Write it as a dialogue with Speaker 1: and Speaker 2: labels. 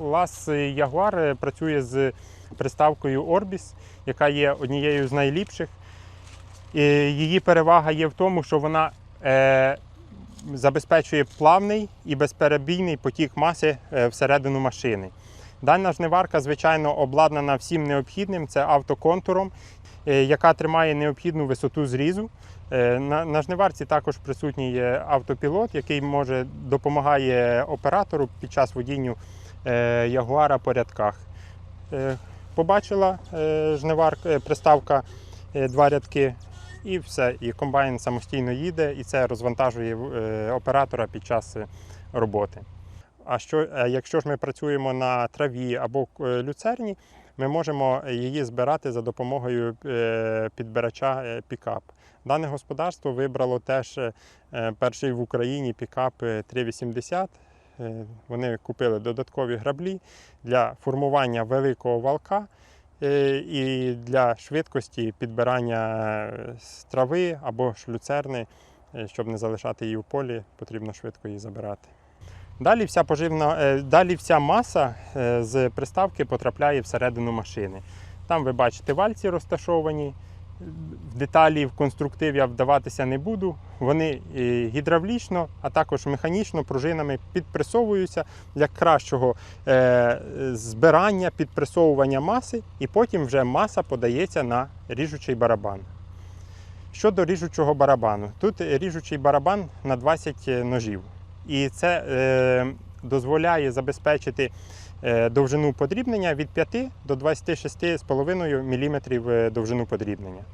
Speaker 1: Клас Jaguar працює з приставкою Orbis, яка є однією з найліпших. Її перевага є в тому, що вона е, забезпечує плавний і безперебійний потік маси е, всередину машини. Дана жниварка, звичайно, обладнана всім необхідним. Це автоконтуром, е, яка тримає необхідну висоту зрізу. На, жниварці також присутній автопілот, який може допомагає оператору під час водіння Ягуара по рядках. Е, Побачила е, жнивар, е, приставка е, два рядки, і все. І комбайн самостійно їде, і це розвантажує е, оператора під час е, роботи. А що, е, якщо ж ми працюємо на траві або е, люцерні, ми можемо її збирати за допомогою е, підбирача е, пікап. Дане господарство вибрало теж е, перший в Україні пікап е, 380. Е, Вони купили додаткові граблі для формування великого валка е, і для швидкості підбирання е, трави або ж люцерни, е, щоб не залишати її в полі, потрібно швидко її забирати. Далі вся поживна, далі вся маса з приставки потрапляє всередину машини. Там ви бачите вальці розташовані. В деталі в конструктив я вдаватися не буду. Вони е, гідравлічно, а також механічно пружинами підпресовуються для кращого е, збирання, підпресовування маси, і потім вже маса подається на ріжучий барабан. Щодо ріжучого барабану, тут ріжучий барабан на 20 ножів. І це е, дозволяє забезпечити е, довжину подрібнення від 5 до 26,5 мм довжину подрібнення.